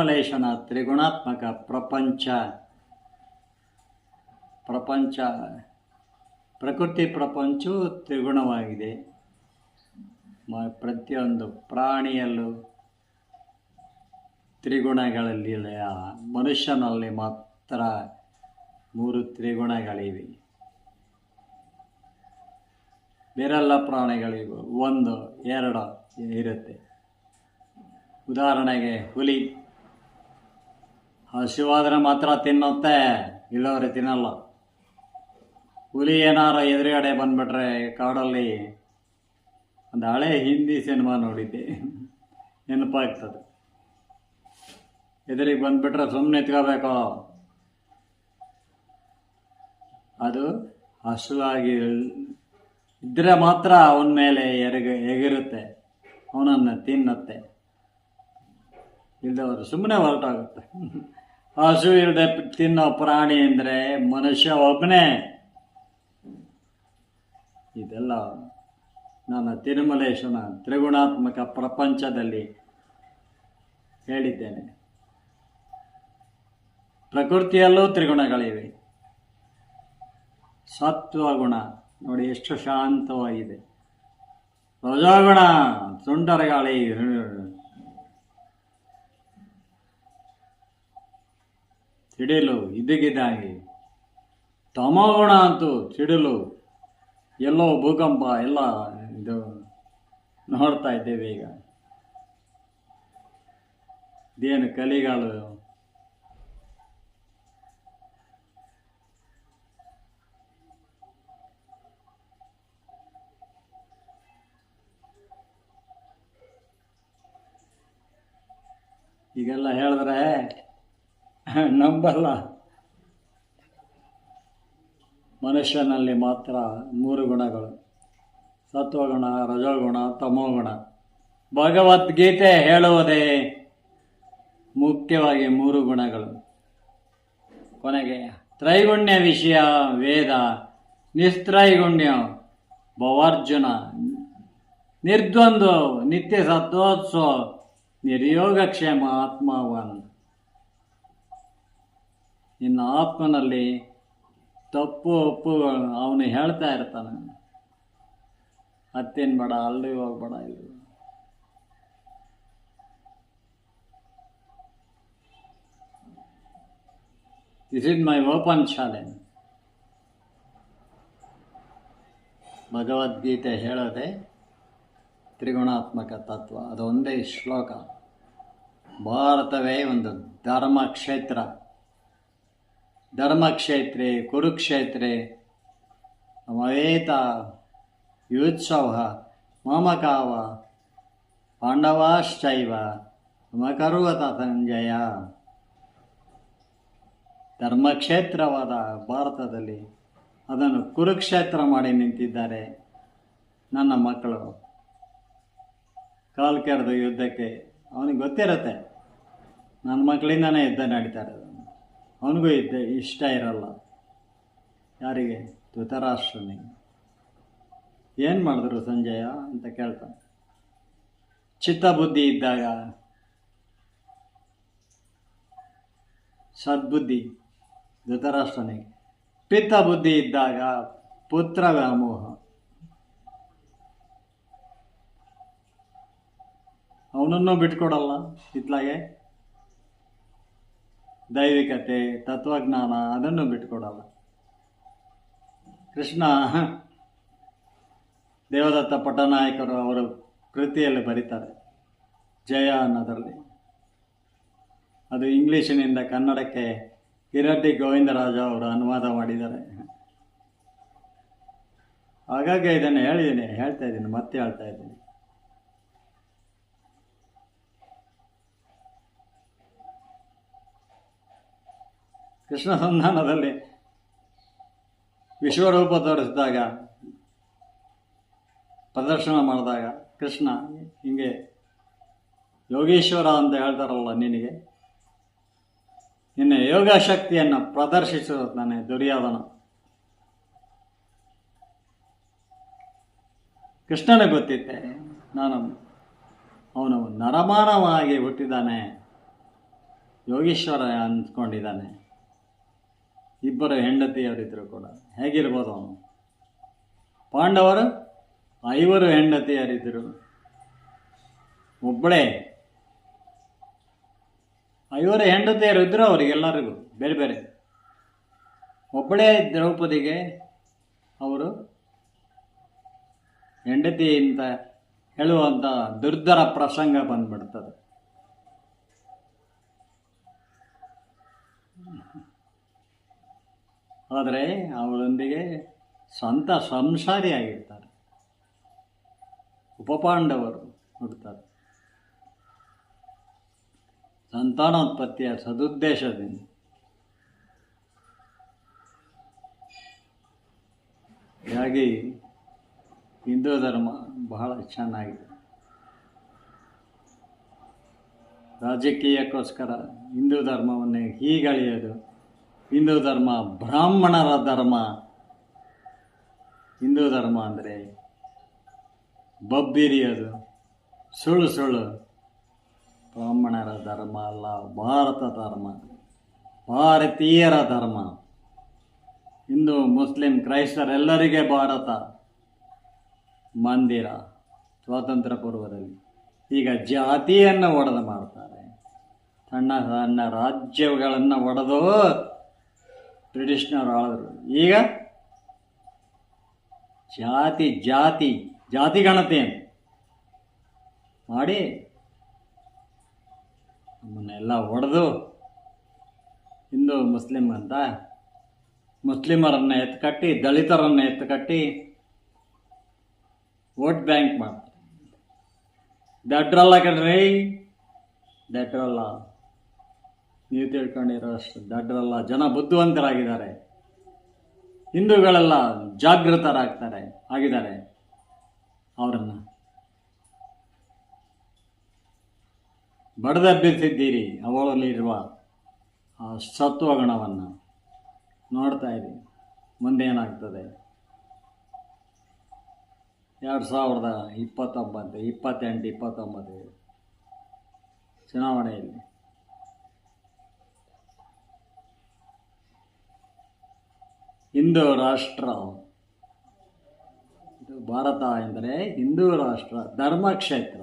ಮಲೇಶನ ತ್ರಿಗುಣಾತ್ಮಕ ಪ್ರಪಂಚ. ಪ್ರಪಂಚ. ಪ್ರಕೃತಿ ಪ್ರಪಂಚವು ತ್ರಿಗುಣವಾಗಿದೆ. ಪ್ರತಿಯೊಂದು ಪ್ರಾಣಿಯಲ್ಲೂ ತ್ರಿಗುಣಗಳಲ್ಲಿ ಮನುಷ್ಯನಲ್ಲಿ ಮಾತ್ರ ಮೂರು ತ್ರಿಗುಣಗಳಿವೆ. ಬೇರೆಲ್ಲ ಪ್ರಾಣಿಗಳಿಗೂ ಒಂದು, ಎರಡು ಇರುತ್ತೆ. ಉದಾಹರಣೆಗೆ ಹುಲಿ. ಹಸಿವಾದರೆ ಮಾತ್ರ ತಿನ್ನುತ್ತೆ, ಇಲ್ಲವ್ರೆ ತಿನ್ನಲ್ಲ. ಹುಲಿ ಏನಾರ ಎದುರುಗಡೆ ಬಂದ್ಬಿಟ್ರೆ ಕಾಡಲ್ಲಿ, ಒಂದು ಹಳೆ ಹಿಂದಿ ಸಿನಿಮಾ ನೋಡಿದ್ದೆ. ನೆನಪಾಗ್ತದೆ. ಎದುರಿಗೆ ಬಂದ್ಬಿಟ್ರೆ ಸುಮ್ಮನೆ ಎತ್ಕೋಬೇಕು ಅದು ಹಸುವಾಗಿ ಇದ್ದರೆ ಮಾತ್ರ ಅವನ ಮೇಲೆ ಎರಗ, ಎಗಿರುತ್ತೆ. ಅವನನ್ನು ತಿನ್ನುತ್ತೆ. ಇಲ್ಲದವರು ಸುಮ್ಮನೆ ಹೊರಟಾಗುತ್ತೆ. ಹಸು ಇಲ್ಲದೆ ತಿನ್ನೋ ಪ್ರಾಣಿ ಅಂದರೆ ಮನುಷ್ಯ ಒಬ್ಬನೇ ಇದೆಲ್ಲ ನನ್ನ ತಿರುಮಲೇಶನ ತ್ರಿಗುಣಾತ್ಮಕ ಪ್ರಪಂಚದಲ್ಲಿ ಹೇಳಿದ್ದೇನೆ. ಪ್ರಕೃತಿಯಲ್ಲೂ ತ್ರಿಗುಣಗಳಿವೆ. ಸತ್ವಗುಣ ನೋಡಿ ಎಷ್ಟು ಶಾಂತವಾಗಿದೆ. ರಜಾಗುಣ ಸುಂಟರ ಗಾಳಿ ಸಿಡಿಲು ಇದಿಗಿದಾಗಿ ತಮಗುಣ ಅಂತೂ ಸಿಡಿಲು ಎಲ್ಲೋ ಭೂಕಂಪ ಎಲ್ಲ ಇದು ನೋಡ್ತಾ ಇದ್ದೇವೆ ಈಗ. ಇದೇನು ಕಲಿಗಾಲ? ಈಗೆಲ್ಲ ಹೇಳಿದ್ರೆ ನಂಬಲ್ಲ. ಮನುಷ್ಯನಲ್ಲಿ ಮಾತ್ರ ಮೂರು ಗುಣಗಳು. ಸತ್ವಗುಣ, ರಜೋಗುಣ, ತಮೋಗುಣ. ಭಗವದ್ಗೀತೆ ಹೇಳುವುದೇ ಮುಖ್ಯವಾಗಿ ಮೂರು ಗುಣಗಳು. ಕೊನೆಗೆ, ತ್ರೈಗುಣ್ಯ ವಿಷಯ ವೇದ, ನಿಸ್ತ್ರೈಗುಣ್ಯ ಭವಾರ್ಜುನ. ನಿರ್ದ್ವಂದ್ವ, ನಿತ್ಯ ಸತ್ವೋತ್ಸವ, ನಿರ್ಯೋಗಕ್ಷೇಮ ಆತ್ಮವನ್. ನಿನ್ನ ಆತ್ಮನಲ್ಲಿ ತಪ್ಪು ಒಪ್ಪುಗಳು, ಅವನು ಹೇಳ್ತಾ ಇರ್ತಾನೆ. ಅತ್ತೇನು ಬೇಡ, ಅಲ್ಲಿ ಹೋಗ್ಬೇಡ ಇಲ್ಲಿ this is my open challenge Bhagavadgita ಹೇಳೋದೆ ತ್ರಿಗುಣಾತ್ಮಕ ತತ್ವ. ಅದೊಂದೇ ಶ್ಲೋಕ. ಭಾರತವೇ ಒಂದು ಧರ್ಮ ಕ್ಷೇತ್ರ. ಧರ್ಮಕ್ಷೇತ್ರೆ ಕುರುಕ್ಷೇತ್ರೆ ಮವೇತ ಯುತ್ಸವ ಮಮಕಾವ ಪಾಂಡವಾಶ್ಚೈವ ಮಕರುವತ ಸಂಜಯ ಧರ್ಮಕ್ಷೇತ್ರವಾದ ಭಾರತದಲ್ಲಿ ಅದನ್ನು ಕುರುಕ್ಷೇತ್ರ ಮಾಡಿ ನಿಂತಿದ್ದಾರೆ ನನ್ನ ಮಕ್ಕಳು. ಕಾಲು ಕೆರೆದ ಯುದ್ಧಕ್ಕೆ, ಅವನಿಗೆ ಗೊತ್ತಿರುತ್ತೆ, ನನ್ನ ಮಕ್ಕಳಿಂದನೇ ಯುದ್ಧ ನಡೀತಾ ಇರೋದು. ಅವನಿಗೂ ಇದ್ದೆ ಇಷ್ಟ ಇರಲ್ಲ. ಯಾರಿಗೆ? ಧೃತರಾಷ್ಟ್ರನಿಗೆ. ಏನು ಮಾಡಿದ್ರು ಸಂಜಯ ಅಂತ ಕೇಳ್ತಾನೆ. ಚಿತ್ತಬುದ್ಧಿ ಇದ್ದಾಗ ಸದ್ಬುದ್ಧಿ ಧೃತರಾಷ್ಟ್ರನಿಗೆ. ಪಿತ್ತ ಬುದ್ಧಿ ಇದ್ದಾಗ ಪುತ್ರ ವ್ಯಾಮೋಹ. ಅವನನ್ನು ಬಿಟ್ಕೊಡಲ್ಲ ಇತ್ಲಾಗೆ. ದೈವಿಕತೆ, ತತ್ವಜ್ಞಾನ, ಅದನ್ನು ಬಿಟ್ಕೊಡಲ್ಲ ಕೃಷ್ಣ, ದೇವದತ್ತ ಪಟ್ಟನಾಯಕರು ಅವರ ಕೃತಿಯಲ್ಲಿ ಬರೀತಾರೆ, ಜಯ ಅನ್ನೋದರಲ್ಲಿ. ಅದು ಇಂಗ್ಲೀಷಿನಿಂದ ಕನ್ನಡಕ್ಕೆ ಕಿರಡ್ಡಿ ಗೋವಿಂದರಾಜ ಅವರು ಅನುವಾದ ಮಾಡಿದ್ದಾರೆ. ಹಾಗಾಗಿ ಇದನ್ನು ಹೇಳಿದ್ದೀನಿ, ಹೇಳ್ತಾ ಇದ್ದೀನಿ, ಮತ್ತೆ ಹೇಳ್ತಾ ಇದ್ದೀನಿ. ಕೃಷ್ಣ ಸಂಧಾನದಲ್ಲಿ ವಿಶ್ವರೂಪ ತೋರಿಸಿದಾಗ, ಪ್ರದರ್ಶನ ಮಾಡಿದಾಗ ಕೃಷ್ಣ ಹಿಂಗೆ, ಯೋಗೀಶ್ವರ ಅಂತ ಹೇಳ್ತಾರಲ್ಲ ನಿನಗೆ, ನಿನ್ನ ಯೋಗ ಶಕ್ತಿಯನ್ನು ಪ್ರದರ್ಶಿಸುತ್ತಾನೆ ದುರ್ಯೋಧನ. ಕೃಷ್ಣನಿಗೆ ಗೊತ್ತಿತ್ತೆ, ನಾನು ಅವನು ನರಮಾನವಾಗಿ ಹುಟ್ಟಿದ್ದಾನೆ, ಯೋಗೀಶ್ವರ ಅಂದ್ಕೊಂಡಿದ್ದಾನೆ. ಇಬ್ಬರು ಹೆಂಡತಿಯರಿದ್ದರು ಕೂಡ. ಹೇಗಿರ್ಬೋದು ಅವನು? ಪಾಂಡವರು, ಐವರು ಹೆಂಡತಿಯರಿದ್ದರು ಒಬ್ಬಳೇ ಐವರು ಹೆಂಡತಿಯರು ಇದ್ದರು ಅವರಿಗೆಲ್ಲರಿಗೂ ಬೇರೆ ಬೇರೆ. ಒಬ್ಬಳೇ ದ್ರೌಪದಿಗೆ ಅವರು ಹೆಂಡತಿ ಅಂತ ಹೇಳುವಂಥ ದುರ್ಧರ ಪ್ರಸಂಗ ಬಂದ್ಬಿಡ್ತದೆ. ಆದರೆ ಅವಳೊಂದಿಗೆ ಸ್ವಂತ ಸಂಸಾರಿಯಾಗಿರ್ತಾರೆ ಉಪಪಾಂಡವರು ಹುಡ್ತಾರೆ ಸಂತಾನೋತ್ಪತ್ತಿಯ ಸದುದ್ದೇಶದಿಂದ. ಹೀಗಾಗಿ ಹಿಂದೂ ಧರ್ಮ ಬಹಳ ಚೆನ್ನಾಗಿದೆ. ರಾಜಕೀಯಕ್ಕೋಸ್ಕರ ಹಿಂದೂ ಧರ್ಮವನ್ನು ಹೀಗಳೆಯೋದು. ಹಿಂದೂ ಧರ್ಮ ಬ್ರಾಹ್ಮಣರ ಧರ್ಮ. ಹಿಂದೂ ಧರ್ಮ ಅಂದರೆ ಬಬ್ಬಿರಿಯೋದು, ಸುಳ್ಳು ಸುಳ್ಳು. ಬ್ರಾಹ್ಮಣರ ಧರ್ಮ ಅಲ್ಲ, ಭಾರತ ಧರ್ಮ, ಭಾರತೀಯರ ಧರ್ಮ. ಹಿಂದೂ, ಮುಸ್ಲಿಂ ಕ್ರೈಸ್ತರೆಲ್ಲರಿಗೆ ಭಾರತ. ಮಂದಿರ, ಸ್ವಾತಂತ್ರ್ಯ ಪೂರ್ವದಲ್ಲಿ. ಈಗ ಜಾತಿಯನ್ನು ಒಡೆದು ಮಾಡ್ತಾರೆ. ಸಣ್ಣ ಸಣ್ಣ ರಾಜ್ಯಗಳನ್ನು ಒಡೆದು ಬ್ರಿಟಿಷ್ನವರು ಆಳಿದ್ರು ಈಗ ಜಾತಿ ಜಾತಿ ಜಾತಿ ಗಣತಿಯನ್ನು ಮಾಡಿ ನಮ್ಮನ್ನೆಲ್ಲ ಹೊಡೆದು ಹಿಂದೂ, ಮುಸ್ಲಿಂ ಅಂತ ಮುಸ್ಲಿಮರನ್ನು ಎತ್ತುಕಟ್ಟಿ ದಲಿತರನ್ನು ಎತ್ಕಟ್ಟಿ ವೋಟ್ ಬ್ಯಾಂಕ್ ಮಾಡ್ತಾರೆ. ದಡ್ರಲ್ಲ ಕಣ್ರಿ, ದಡ್ರಲ್ಲ. ನೀವು ತಿಳ್ಕೊಂಡಿರೋ ಅಷ್ಟು ದಡ್ರಲ್ಲ ಜನ ಬುದ್ಧಿವಂತರಾಗಿದ್ದಾರೆ. ಹಿಂದೂಗಳೆಲ್ಲ ಜಾಗೃತರಾಗ್ತಾರೆ, ಆಗಿದ್ದಾರೆ. ಅವರನ್ನು ಬಡದಬ್ಬಿಸಿದ್ದೀರಿ, ಅವಳಲ್ಲಿರುವ ಆ ಸತ್ವಗುಣವನ್ನು ನೋಡ್ತಾ ಇರಿ ಮುಂದೆ ಏನಾಗ್ತದೆ ಎರಡು ಸಾವಿರದ ಇಪ್ಪತ್ತೊಂಬತ್ತು, ಇಪ್ಪತ್ತೆಂಟು, ಇಪ್ಪತ್ತೊಂಬತ್ತು ಚುನಾವಣೆಯಲ್ಲಿ ಹಿಂದೂ ರಾಷ್ಟ್ರ. ಇದು ಭಾರತ ಎಂದರೆ ಹಿಂದೂ ರಾಷ್ಟ್ರ ಧರ್ಮಕ್ಷೇತ್ರ.